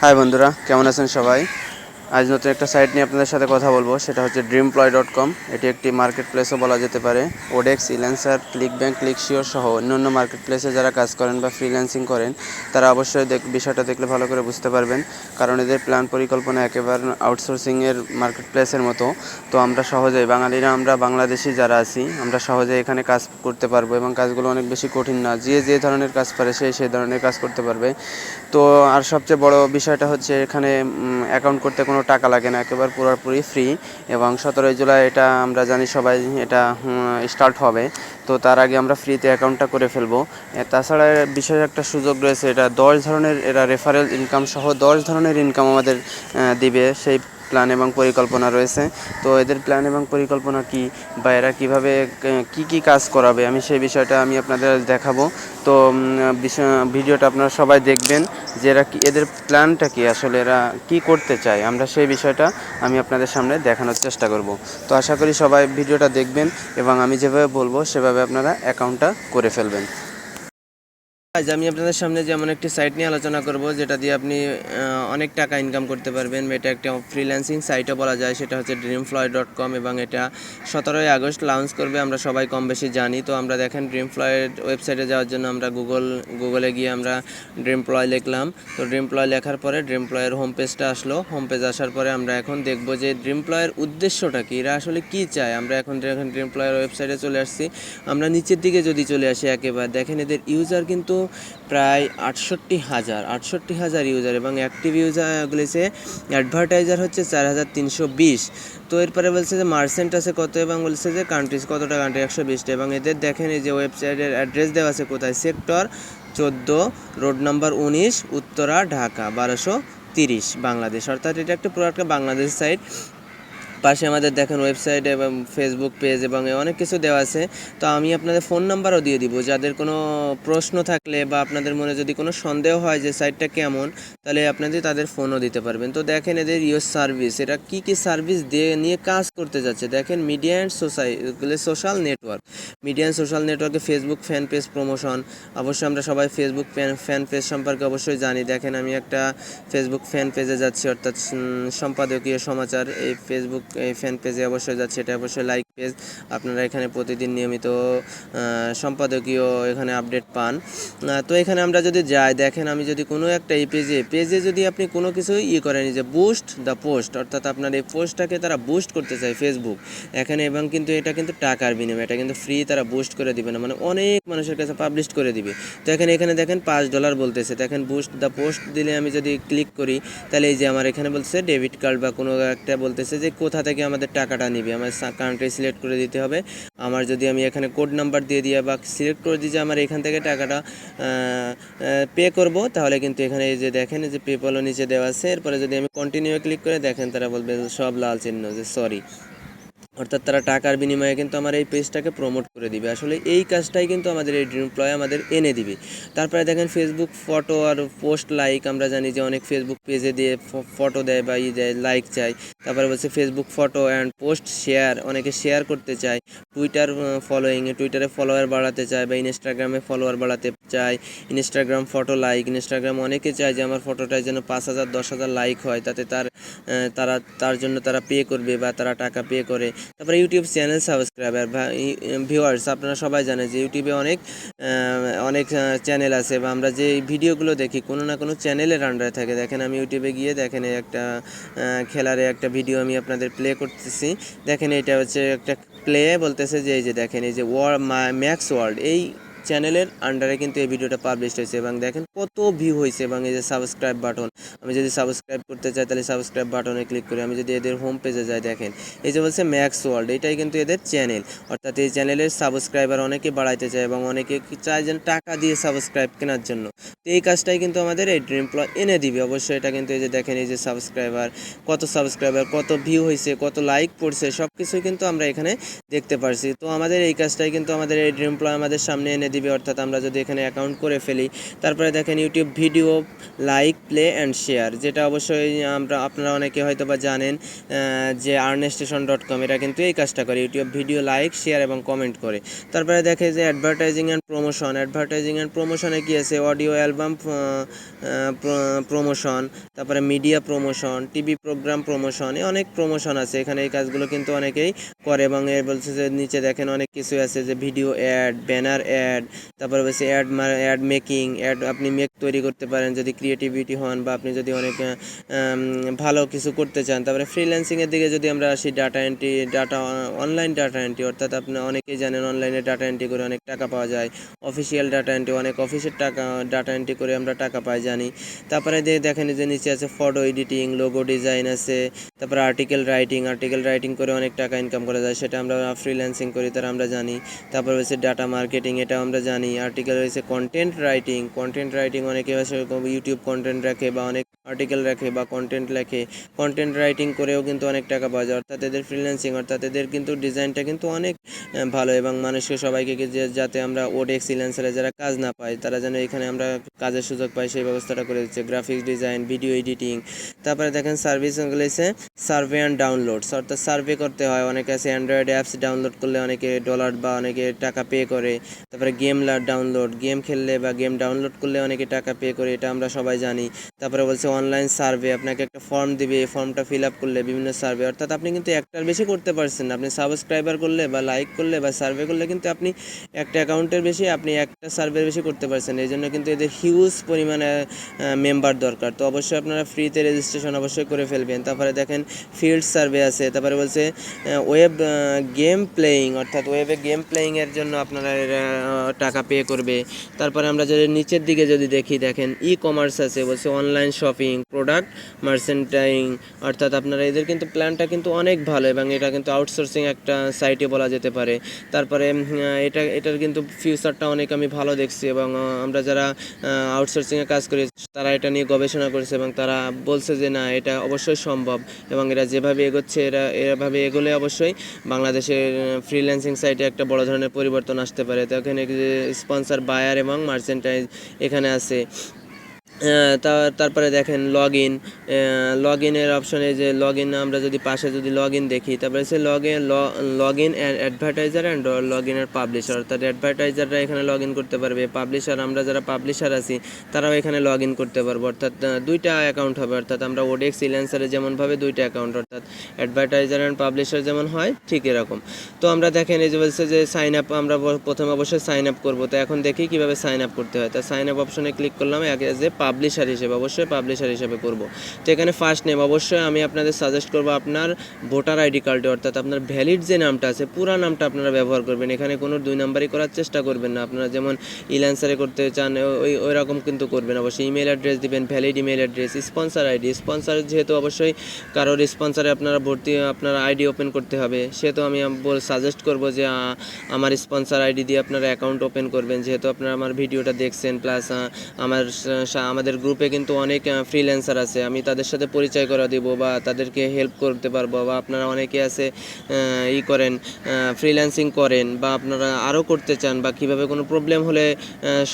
High বন্ধুরা কেমন আছেন সবাই? আজ নতুন একটা সাইট নিয়ে আপনাদের সাথে কথা বলব, সেটা হচ্ছে ড্রিমপ্লয় ডট কম এটি একটি মার্কেট প্লেসও বলা যেতে পারে। ওডেক্স ইলেন্সার ক্লিক ব্যাংক ক্লিক শিওর সহ অন্যান্য মার্কেট প্লেসে যারা কাজ করেন বা ফ্রিল্যান্সিং করেন, তারা অবশ্যই দেখ বিষয়টা দেখলে ভালো করে বুঝতে পারবেন। কারণ এদের প্ল্যান পরিকল্পনা একেবারে আউটসোর্সিংয়ের মার্কেট প্লেসের মতো। তো আমরা সহজেই, বাঙালিরা আমরা বাংলাদেশি যারা আছি, আমরা সহজে এখানে কাজ করতে পারব এবং কাজগুলো অনেক বেশি কঠিন না। যে যে ধরনের কাজ পারে সে সেই ধরনের কাজ করতে পারবে। তো আর সবচেয়ে বড় বিষয়টা হচ্ছে এখানে অ্যাকাউন্ট করতে কোনো টাকা লাগে না, একেবারে পুরোপুরি ফ্রি এবং সতেরোই জুলাই এটা আমরা জানি সবাই এটা স্টার্ট হবে। তো তার আগে আমরা ফ্রিতে অ্যাকাউন্টটা করে ফেলব। তাছাড়া বিশেষ একটা সুযোগ রয়েছে, এটা দশ ধরনের, এরা রেফারেল ইনকাম সহ দশ ধরনের ইনকাম আমাদের দিবে। সেই প্ল্যান এবং পরিকল্পনা রয়েছে। তো এদের প্ল্যান এবং পরিকল্পনা কি? বা এরা কীভাবে, কী কী কাজ করাবে? আমি সেই বিষয়টা আমি আপনাদের দেখাবো। তো ভিডিওটা আপনারা সবাই দেখবেন যে এরা কি, এদের প্ল্যানটা কি? আসলে এরা কি করতে চায়? আমরা সেই বিষয়টা আমি আপনাদের সামনে দেখানোর চেষ্টা করব। তো আশা করি সবাই ভিডিওটা দেখবেন এবং আমি যেভাবে বলব, সেভাবে আপনারা অ্যাকাউন্টটা করে ফেলবেন। আজ আমি আপনাদের সামনে যেমন একটি সাইট নিয়ে আলোচনা করব, যেটা দিয়ে আপনি অনেক টাকা ইনকাম করতে পারবেন। এটা একটা ফ্রিল্যান্সিং সাইটও বলা যায়, সেটা হচ্ছে ড্রিমফ্লয় ডট কম এবং এটা সতেরোই আগস্ট লঞ্চ করবে, আমরা সবাই কম বেশি জানি। তো আমরা দেখেন ড্রিমফ্লয়ের ওয়েবসাইটে যাওয়ার জন্য আমরা গুগল গুগলে গিয়ে আমরা ড্রিমপ্লয় লিখলাম। তো ড্রিমপ্লয় লেখার পরে ড্রিমপ্লয়ের হোম পেজটা আসলো। হোম পেজ আসার পরে আমরা এখন দেখব যে ড্রিমপ্লয়ের উদ্দেশ্যটা কি, এরা আসলে কী চায়। আমরা এখন এখন ড্রিমপ্লয়ের ওয়েবসাইটে চলে আসছি। আমরা নিচের দিকে যদি চলে আসি একেবারে, দেখেন এদের ইউজার কিন্তু প্রায় আটষট্টি হাজার আটষট্টি হাজার ইউজার এবং অ্যাক্টিভ ইউজারগুলিছে অ্যাডভার্টাইজার হচ্ছে চার হাজার তিনশো বিশ। তো এরপরে বলছে যে মার্সেন্ট আছে কত এবং বলছে যে কান্ট্রিজ কতটা কান্ট্রি একশো বিশটা এবং এদের দেখেন এই যে ওয়েবসাইটের অ্যাড্রেস দেওয়া আছে কোথায়? সেক্টর চোদ্দ রোড নাম্বার উনিশ, উত্তরা, ঢাকা, বারোশো তিরিশ, বাংলাদেশ। অর্থাৎ এটা একটা পুরো একটা বাংলাদেশ সাইট পাশে আমাদের দেখেন ওয়েবসাইট এবং ফেসবুক পেজ এবং অনেক কিছু দেওয়া আছে। তো আমি আপনাদের ফোন নাম্বারও দিয়ে দিব। যাদের কোনো প্রশ্ন থাকলে বা আপনাদের মনে যদি কোনো সন্দেহ হয় যে সাইটটা কেমন, তাহলে আপনাদের তাদের ফোনও দিতে পারবেন। তো দেখেন এদের ইউজ সার্ভিস এটা কি কি সার্ভিস দিয়ে, নিয়ে কাজ করতে যাচ্ছে। দেখেন media and সোসাই social network media and social নেটওয়ার্কে ফেসবুক ফ্যান পেজ প্রমোশন অবশ্যই আমরা সবাই ফেসবুক ফ্যান পেজ সম্পর্কে অবশ্যই জানি। দেখেন আমি একটা ফেসবুক ফ্যান পেজে যাচ্ছি, অর্থাৎ সম্পাদকীয় সমাচার, এই ফেসবুক এই ফ্যান পেজে অবশ্যই যাচ্ছে এটা অবশ্যই লাইক পেজ, আপনারা এখানে প্রতিদিন নিয়মিত সম্পাদকীয় এখানে আপডেট পান। তো এখানে আমরা যদি যাই, দেখেন আমি যদি কোনো একটা এই পেজে পেজে যদি আপনি কোনো কিছু ই করেন যে বুস্ট দ্য পোস্ট অর্থাৎ আপনার এই পোস্টটাকে তারা বুস্ট করতে চায় ফেসবুক এখানে এবং কিন্তু এটা কিন্তু টাকার বিনিময়ে, এটা কিন্তু ফ্রি তারা বুস্ট করে দিবে না মানে অনেক মানুষের কাছে পাবলিশ করে দিবে। তো এখানে এখানে দেখেন পাঁচ ডলার বলতেছে, দেখেন বুস্ট দ্য পোস্ট দিলে আমি যদি ক্লিক করি, তাহলে এই যে আমার এখানে বলছে ডেবিট কার্ড বা কোনো একটা বলতেছে যে কোথা থেকে আমাদের টাকাটা নিবে, আমার কান্ট্রি সিলেক্ট করে দিতে হবে। আমার যদি আমি এখানে কোড নাম্বার দিয়ে দিয়ে বা সিলেক্ট করে দিই যে আমার এখান থেকে টাকাটা পে করব, তাহলে কিন্তু এখানে এই যে দেখেন যে পেপলও নিচে দেওয়া আছে। এরপরে যদি আমি কন্টিনিউ ক্লিক করে দেখেন, তারা বলবে সব লাল চিহ্ন, যে সরি অর্থাৎ তারা টাকার বিনিময়ে কিন্তু আমার এই পেজটাকে প্রমোট করে দিবে। আসলে এই কাজটাই কিন্তু আমাদের এই ড্রিমপ্লয় আমাদের এনে দিবে। তারপরে দেখেন ফেসবুক ফটো আর পোস্ট লাইক আমরা জানি যে অনেক ফেসবুক পেজে দিয়ে ফটো দেয় বা ই দেয় লাইক চাই তারপরে বলছে Facebook photo and post share অনেকে শেয়ার করতে চায়। টুইটার ফলোয়িং টুইটারে ফলোয়ার বাড়াতে চায় বা ইনস্টাগ্রামে ফলোয়ার বাড়াতে চায়। ইনস্টাগ্রাম ফটো লাইক ইনস্টাগ্রাম অনেকে চায় যে আমার ফটোটায় যেন পাঁচ হাজার, দশ হাজার লাইক হয়। তাতে তার তারা, তার জন্য তারা পে করবে বা তারা টাকা পে করে। তারপরে ইউটিউব চ্যানেল সাবস্ক্রাইবার ভিউয়ার্স আপনারা সবাই জানেন যে ইউটিউবে অনেক অনেক চ্যানেল আছে বা আমরা যে ভিডিওগুলো দেখি, কোনো না কোনো চ্যানেলের আন্ডারে থাকে। দেখেন আমি ইউটিউবে গিয়ে দেখেন একটা খেলারে একটা ভিডিও আমি আপনাদের প্লে করতেছি। দেখেন এটা হচ্ছে একটা প্লে বলতেছে যে এই যে দেখেন এই যে ওয়ার ম্যাক্স ওয়ার্ল্ড এই চ্যানেলের আন্ডারে কিন্তু এই ভিডিওটা পাবলিশ হয়েছে এবং দেখেন কত ভিউ হয়েছে এবং এই যে সাবস্ক্রাইব বাটন আমি যদি সাবস্ক্রাইব করতে চাই তাহলে সাবস্ক্রাইব বাটনে ক্লিক করি আমি যদি এদের হোম পেজে যাই দেখেন, এই যে বলছে ম্যাক্স ওয়ার্ল্ড এটাই কিন্তু এদের চ্যানেল অর্থাৎ এই চ্যানেলের সাবস্ক্রাইবার অনেকে বাড়াইতে চায় এবং অনেকে চায় যেন টাকা দিয়ে সাবস্ক্রাইব কেনার জন্য। তো এই কাজটাই কিন্তু আমাদের এই ড্রিম প্লয় এনে দিবে, অবশ্যই এটা কিন্তু এই যে দেখেন এই যে সাবস্ক্রাইবার কত সাবস্ক্রাইবার কত ভিউ হয়েছে, কত লাইক পড়ছে সব কিছুই কিন্তু আমরা এখানে দেখতে পারছি। তো আমাদের এই কাজটাই কিন্তু আমাদের এই ড্রিম প্লয় আমাদের সামনে এনে দিবে, অর্থাৎ আমরা যদি এখানে অ্যাকাউন্ট করে ফেলি। তারপরে দেখেন YouTube video like play and share যেটা অবশ্যই আমরা, আপনারা অনেকে হয়তো বা জানেন যে আর্নেস্টেশন ডট কম এটা কিন্তু এই কাজটা করে। ইউটিউব ভিডিও লাইক শেয়ার এবং কমেন্ট করে। তারপরে দেখে যে advertising and promotion advertising and প্রমোশনে কি আছে? অডিও অ্যালবাম প্রমোশন তারপরে media promotion TV program promotion অনেক প্রমোশন আছে। এখানে এই কাজগুলো কিন্তু অনেকেই করে এবং এর বলছে যে নিচে দেখেন অনেক কিছু আছে, যে ভিডিও অ্যাড ব্যানার অ্যাড তারপরে বলছে অ্যাড অ্যাড মেকিং, অ্যাড আপনি মেক তৈরি করতে পারেন, যদি ক্রিয়েটিভিটি হন বা আপনি যদি অনেক ভালো কিছু করতে চান। তারপরে ফ্রিল্যান্সিংয়ের দিকে যদি আমরা আসি data entry data online data entry অর্থাৎ আপনি অনেকেই জানেন অনলাইনে ডাটা এন্ট্রি করে অনেক টাকা পাওয়া যায়। অফিসিয়াল ডাটা এন্ট্রি অনেক অফিসের টাকা ডাটা এন্ট্রি করে আমরা টাকা পাই জানি। তারপরে দেখেন যে নিচে আছে ফটো এডিটিং লোগো ডিজাইন আছে। তারপরে আর্টিকেল রাইটিং আর্টিকেল রাইটিং করে অনেক টাকা ইনকাম করা যায়, সেটা আমরা ফ্রিল্যান্সিং করি, তারা আমরা জানি। তারপর হচ্ছে ডাটা মার্কেটিং এটা আমরা জানি আর্টিকেল রয়েছে কন্টেন্ট রাইটিং কন্টেন্ট রাইটিং অনেকে ইউটিউব কন্টেন্ট রাখে বা অনেক আর্টিকেল রাখে বা কন্টেন্ট লেখে। কন্টেন্ট রাইটিং করেও কিন্তু অনেক টাকা পাওয়া যায়। অর্থাৎ এদের ফ্রিল্যান্সিং অর্থাৎ এদের কিন্তু ডিজাইনটা কিন্তু অনেক ভালো এবং মানুষকে সবাইকে যাতে আমরা ওডেক্স ফ্রিল্যান্সারে যারা কাজ না পাই তারা যেন এখানে আমরা কাজের সুযোগ পাই, সেই ব্যবস্থাটা করে দিচ্ছে। গ্রাফিক্স ডিজাইন ভিডিও এডিটিং তারপরে দেখেন সার্ভিস রয়েছে সার্ভে অ্যান্ড ডাউনলোডস অর্থাৎ সার্ভে করতে হয়। অনেকে আছে অ্যান্ড্রয়েড অ্যাপস ডাউনলোড করলে অনেকে ডলার বা অনেকে টাকা পে করে। তারপরে গেম ডাউনলোড গেম খেললে বা গেম ডাউনলোড করলে অনেকে টাকা পে করে, এটা আমরা সবাই জানি। তারপরে বলছে অনলাইন সার্ভে আপনাকে একটা ফর্ম দিবে, এই ফর্মটা ফিল আপ করলে বিভিন্ন সার্ভে অর্থাৎ আপনি কিন্তু একটার বেশি করতে পারছেন না। আপনি সাবস্ক্রাইবার করলে বা লাইক করলে বা সার্ভে করলে কিন্তু আপনি একটা অ্যাকাউন্টের বেশি, আপনি একটা সার্ভের বেশি করতে পারছেন। এই জন্য কিন্তু এদের হিউজ পরিমাণে মেম্বার দরকার। তো অবশ্যই আপনারা ফ্রিতে রেজিস্ট্রেশন অবশ্যই করে ফেলবেন। তারপরে দেখেন ফিল্ড সার্ভে আছে। তারপরে বলছে ওয়েব গেম প্লেয়িং অর্থাৎ ওয়েবে গেম প্লেয়িংয়ের জন্য আপনারা টাকা পে করবে। তারপরে আমরা যদি নিচের দিকে যদি দেখি, দেখেন ই কমার্স আছে, বলছে অনলাইন শপিং প্রোডাক্ট মার্চেন্টাইং অর্থাৎ আপনারা এদের কিন্তু প্ল্যানটা কিন্তু অনেক ভালো এবং এটা কিন্তু আউটসোর্সিং একটা সাইটে বলা যেতে পারে। তারপরে এটা, এটার কিন্তু ফিউচারটা অনেক আমি ভালো দেখছি এবং আমরা যারা আউটসোর্সিংয়ে কাজ করি, তারা এটা নিয়ে গবেষণা করেছে এবং তারা বলছে যে না, এটা অবশ্যই সম্ভব এবং এরা যেভাবে এগোচ্ছে, এরা, এভাবে এগোলে অবশ্যই বাংলাদেশের ফ্রিল্যান্সিং সাইটে একটা বড় ধরনের পরিবর্তন আসতে পারে। তো এখানে স্পন্সর বায়ার এবং মার্চেন্টাইজ এখানে আছে। তারপরে দেখেন লগ ইন লগ ইনের অপশনে যে লগ ইন আমরা যদি পাশে যদি লগ ইন দেখি, তারপরে সে log in log in advertiser and log ইনের পাবলিশার অর্থাৎ অ্যাডভার্টাইজাররা এখানে লগ ইন করতে পারবে পাবলিশার আমরা যারা পাবলিশার আছি, তারাও এখানে লগ ইন করতে পারব, অর্থাৎ দুইটা অ্যাকাউন্ট হবে, অর্থাৎ আমরা ওডেক্স ইলেন্সারে যেমনভাবে দুইটা অ্যাকাউন্ট অর্থাৎ অ্যাডভার্টাইজার অ্যান্ড পাবলিশার যেমন হয়, ঠিক এরকম। তো আমরা দেখেন এই যে বলছে যে সাইন আপ আমরা প্রথমে অবশ্যই সাইন আপ করব, তো এখন দেখি কীভাবে সাইন আপ করতে হয়। তা সাইন আপ অপশনে ক্লিক করলাম অ্যাজ এ পাবলিশার হিসেবে, অবশ্যই পাবলিশার হিসেবে করব। তো এখানে ফার্স্ট নেম অবশ্যই আমি আপনাদের সাজেস্ট করব আপনার ভোটার আইডি কার্ডে অর্থাৎ আপনার ভ্যালিড যে নামটা আছে, পুরো নামটা আপনারা ব্যবহার করবেন। এখানে কোনো দুই নাম্বারই করার চেষ্টা করবেন না। আপনারা যেমন ইলান্সারে করতে চান ওই ওই রকম কিন্তু করবেন। অবশ্যই ইমেল অ্যাড্রেস দিবেন valid email address sponsor ID sponsor যেহেতু অবশ্যই কারোর স্পন্সরে আপনারা ভর্তি, আপনার আইডি ওপেন করতে হবে। সেহেতু আমি বল সাজেস্ট করব যে আমার স্পন্সর আইডি দিয়ে আপনারা অ্যাকাউন্ট ওপেন করবেন। যেহেতু আপনারা আমার ভিডিওটা দেখছেন প্লাস আমার আমাদের গ্রুপে কিন্তু অনেক ফ্রিল্যান্সার আছে। আমি তাদের সাথে পরিচয় করা দিব বা তাদেরকে হেল্প করতে পারব বা আপনারা অনেকে আছে ই করেন ফ্রিল্যান্সিং করেন বা আপনারা আরও করতে চান বা কীভাবে কোনো প্রবলেম হলে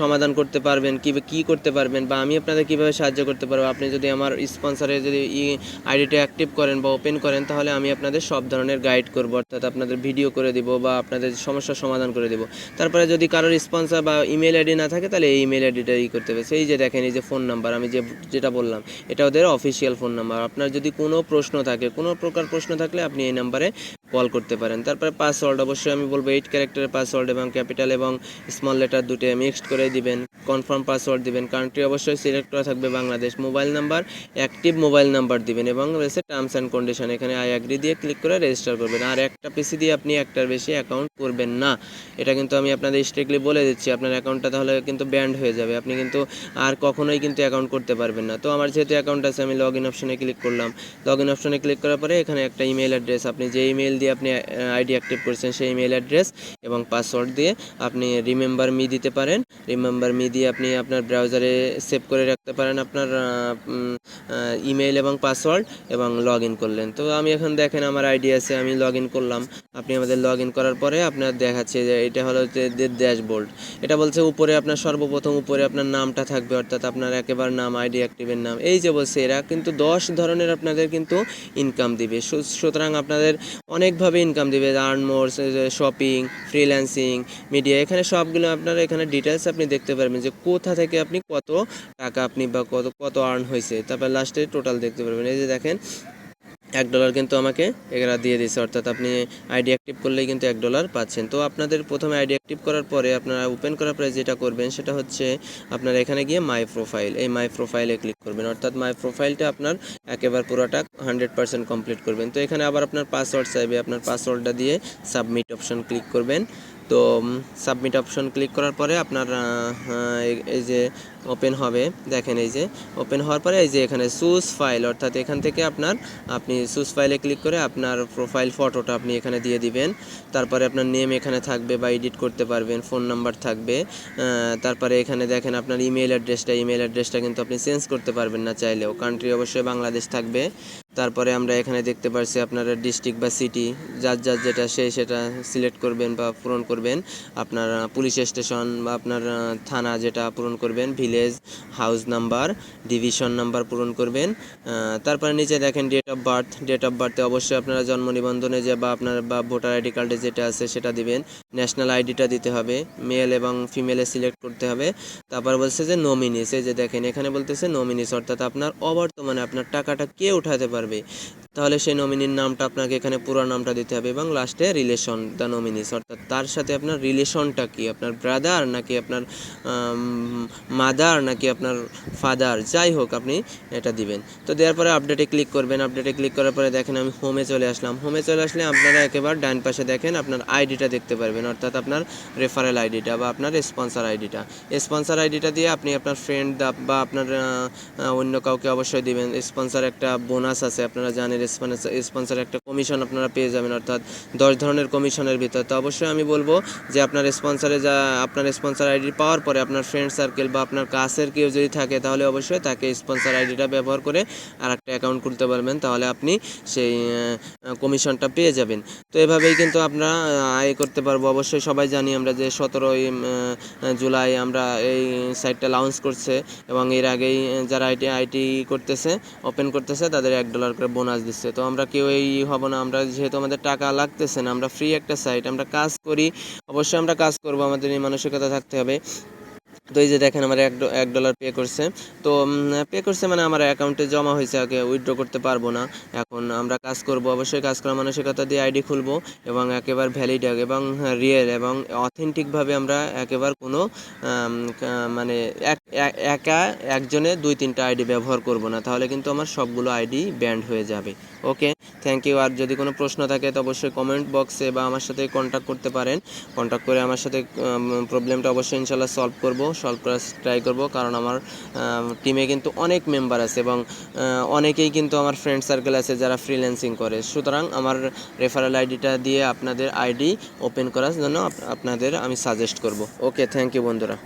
সমাধান করতে পারবেন কী কী করতে পারবেন বা আমি আপনাদের কীভাবে সাহায্য করতে পারব, আপনি যদি আমার স্পন্সরে যদি ই আইডিটা অ্যাক্টিভ করেন বা ওপেন করেন, তাহলে আমি আপনাদের সব ধরনের গাইড করব। অর্থাৎ আপনাদের ভিডিও করে দিব বা আপনাদের সমস্যার সমাধান করে দিব। তারপরে যদি কারোর স্পন্সর বা ইমেল আইডি না থাকে, তাহলে এই ইমেল আইডিটা ই করতে হবে। সেই যে দেখেন, এই যে ফোন নাম্বার আমি যে, যেটা বললাম, এটা ওদের অফিসিয়াল ফোন নাম্বার আপনার যদি কোনো প্রশ্ন থাকে, কোনো প্রকার প্রশ্ন থাকলে আপনি এই নাম্বারে কল করতে পারেন। তারপরে পাসওয়ার্ড অবশ্যই আমি বলব এইট ক্যারেক্টারের পাসওয়ার্ড এবং ক্যাপিটাল এবং স্মল লেটার দুটো মিক্সড করে দিবেন। কনফার্ম পাসওয়ার্ড দিবেন। কান্ট্রি অবশ্যই সিলেক্ট করা থাকবে Bangladesh. Mobile number active mobile number দিবেন এবং রয়েছে টার্মস অ্যান্ড কন্ডিশন এখানে আই অ্যাগ্রি দিয়ে ক্লিক করে রেজিস্টার করবেন। আর একটা পিসি দিয়ে আপনি একটার বেশি অ্যাকাউন্ট করবেন না। এটা কিন্তু আমি আপনাদের স্ট্রিক্টলি বলে দিচ্ছি। আপনার অ্যাকাউন্টটা তাহলে কিন্তু ব্যান্ড হয়ে যাবে। আপনি কিন্তু আর কখনোই কিন্তু অ্যাকাউন্ট করতে পারবেন না। তো আমার যেহেতু অ্যাকাউন্ট আছে, আমি লগ ইন অপশনে ক্লিক করলাম। লগ ইন অপশনে ক্লিক করার পরে এখানে একটা ইমেল অ্যাড্রেস আপনি যে ইমেল দিয়ে আপনি আইডি অ্যাক্টিভ করেছেন সেই ইমেল অ্যাড্রেস এবং পাসওয়ার্ড দিয়ে আপনি রিমেম্বার মি দিতে পারেন। রিমেম্বার মি দিয়ে আপনি আপনার ব্রাউজারে সেভ করে রাখতে পারেন আপনার ইমেল এবং পাসওয়ার্ড এবং লগ ইন করলেন। তো আমি এখন দেখেন আমার আইডি আছে, আমি লগ ইন করলাম। আপনি আমাদের লগ ইন করার পরে আপনার দেখাচ্ছে যে এটা হলো যে ড্যাশবোর্ড এটা বলছে উপরে আপনার সর্বপ্রথম উপরে আপনার নামটা থাকবে, অর্থাৎ আপনার একেবারে নাম আইডি অ্যাক্টিভের নাম। এই যে বলছে এরা কিন্তু দশ ধরনের আপনাদের কিন্তু ইনকাম দিবে। সুতরাং আপনাদের অনেকভাবে ইনকাম দিবে earn more shopping freelancing media এখানে সবগুলো আপনার এখানে ডিটেলস আপনি দেখতে পারবেন যে কোথা থেকে আপনি কত টাকা আপনি বা কত কত আর্ন হয়েছে তারপর লাস্টে টোটাল দেখতে পারবেন। এই যে দেখেন এক ডলার কিন্তু আমাকে এরা দিয়ে দিয়েছে, অর্থাৎ আপনি আইডি অ্যাক্টিভ করলেই কিন্তু এক ডলার পাচ্ছেন। তো আপনাদের প্রথমে আইডি অ্যাক্টিভ করার পরে আপনারা ওপেন করার পরে যেটা করবেন, সেটা হচ্ছে আপনারা এখানে গিয়ে মাই প্রোফাইল এই মাই প্রোফাইলে ক্লিক করবেন। অর্থাৎ মাই প্রোফাইলটা আপনার একেবারে পুরোটা হান্ড্রেড পার্সেন্ট কমপ্লিট করবেন। তো এখানে আবার আপনার পাসওয়ার্ড চাইবে, আপনার পাসওয়ার্ডটা দিয়ে সাবমিট অপশন ক্লিক করবেন। তো সাবমিট অপশন ক্লিক করার পরে আপনার আহ, এই- যে ওপেন হবে দেখেন এই যে ওপেন হওয়ার পরে এই যে এখানে সুস ফাইল অর্থাৎ এখান থেকে আপনার আপনি সুস ফাইলে ক্লিক করে আপনার প্রোফাইল ফটোটা আপনি এখানে দিয়ে দিবেন। তারপরে আপনার নেম এখানে থাকবে বা এডিট করতে পারবেন ফোন নাম্বার থাকবে। তারপরে এখানে দেখেন আপনার ইমেল অ্যাড্রেসটা ইমেল অ্যাড্রেসটা কিন্তু আপনি চেঞ্জ করতে পারবেন না চাইলেও। কান্ট্রি অবশ্যই বাংলাদেশ থাকবে। তারপরে আমরা এখানে দেখতে পারছি আপনারা ডিস্ট্রিক্ট বা সিটি, যার যার যেটা সে সেটা সিলেক্ট করবেন বা পূরণ করবেন। আপনার পুলিশ স্টেশন বা আপনার থানা যেটা পূরণ করবেন, village, house number, division number পূরণ করবেন। তারপরে নিচে দেখেন date of birth date of বার্থে অবশ্যই আপনারা জন্ম নিবন্ধনে যে বা আপনার, বা ভোটার আইডি কার্ডে যেটা আছে সেটা দিবেন। ন্যাশনাল আইডিটা দিতে হবে মেল এবং ফিমেলে সিলেক্ট করতে হবে। তারপর বলছে যে নমিনিস এই যে দেখেন, এখানে বলতেছে নমিনিস অর্থাৎ আপনার অবর্তমানে আপনার টাকাটা কে উঠাতে পারবে। তাহলে সেই নমিনির নামটা আপনাকে এখানে পুরো নামটা দিতে হবে এবং লাস্টে রিলেশন দ্য নমিনিস অর্থাৎ তার সাথে আপনার রিলেশনটা কি? আপনার ব্রাদার নাকি আপনার মাদার নাকি আপনার ফাদার যাই হোক, আপনি এটা দিবেন। তো দেওয়ার পরে আপডেটে ক্লিক করবেন। আপডেটে ক্লিক করার পরে দেখেন আমি হোমে চলে আসলাম। হোমে চলে আসলে আপনারা একেবারে ডান পাশে দেখেন আপনার আইডিটা দেখতে পারবেন। অর্থাৎ আপনার রেফারেল আইডিটা বা আপনার স্পন্সর আইডিটা স্পন্সর আইডিটা দিয়ে আপনি আপনার ফ্রেন্ড বা আপনার অন্য কাউকে অবশ্যই দিবেন। স্পন্সর একটা বোনাস আছে, আপনারা জানেন স্পন্সর একটা কমিশন আপনারা পেয়ে যাবেন, অর্থাৎ দশ ধরনের কমিশনের ভিতর। তো অবশ্যই আমি বলব যে আপনার স্পন্সরে যা, আপনার স্পন্সর আইডি পাওয়ার পরে আপনার ফ্রেন্ড সার্কেল বা আপনার কাছের কেউ যদি থাকে, তাহলে অবশ্যই তাকে স্পন্সর আইডিটা ব্যবহার করে আর একটা অ্যাকাউন্ট খুলতে পারবেন, তাহলে আপনি সেই কমিশনটা পেয়ে যাবেন। তো এভাবেই কিন্তু আমরা আয় করতে পারব। অবশ্যই সবাই জানি আমরা যে সতেরোই জুলাই আমরা এই সাইটটা লঞ্চ করছে এবং এর আগেই যারা আইটি আইটি করতেছে ওপেন করতেছে, তাদের এক ডলার করে বোনাস দিচ্ছে। তো আমরা কেউ এই হব না, আমরা যেহেতু আমাদের টাকা লাগতেছে না, আমরা ফ্রি একটা সাইট আমরা কাজ করি। অবশ্যই আমরা কাজ করব, আমাদের এই মানসিকতা থাকতে হবে। তো এই যে দেখেন আমার এক এক ডলার পে করছে। তো পে করছে মানে আমার অ্যাকাউন্টে জমা হয়েছে, আগে উইথড্র করতে পারব না। এখন আমরা কাজ করব, অবশ্যই কাজ করার মানসিকতা দিয়ে আইডি খুলবো এবং একেবারে ভ্যালিড এবং রিয়েল এবং অথেন্টিকভাবে আমরা একেবারে কোনো মানে এক, একা একজনে দুই, তিনটা আইডি ব্যবহার করব না। তাহলে কিন্তু আমার সবগুলো আইডি ব্যান্ড হয়ে যাবে। ওকে থ্যাংক ইউ আর যদি কোনো প্রশ্ন থাকে তো অবশ্যই কমেন্ট বক্সে বা আমার সাথে কন্ট্যাক্ট করতে পারেন। কন্ট্যাক্ট করে আমার সাথে প্রবলেমটা অবশ্যই ইনশাল্লাহ সলভ করব। সলভ করার ট্রাই করব, কারণ আমার টিমে কিন্তু অনেক মেম্বার আছে এবং অনেকেই কিন্তু আমার ফ্রেন্ড সার্কেল আছে যারা ফ্রিল্যান্সিং করে। সুতরাং আমার রেফারেল আইডিটা দিয়ে আপনাদের আইডি ওপেন করার জন্য আপনাদের আমি সাজেস্ট করব। ওকে থ্যাংক ইউ বন্ধুরা।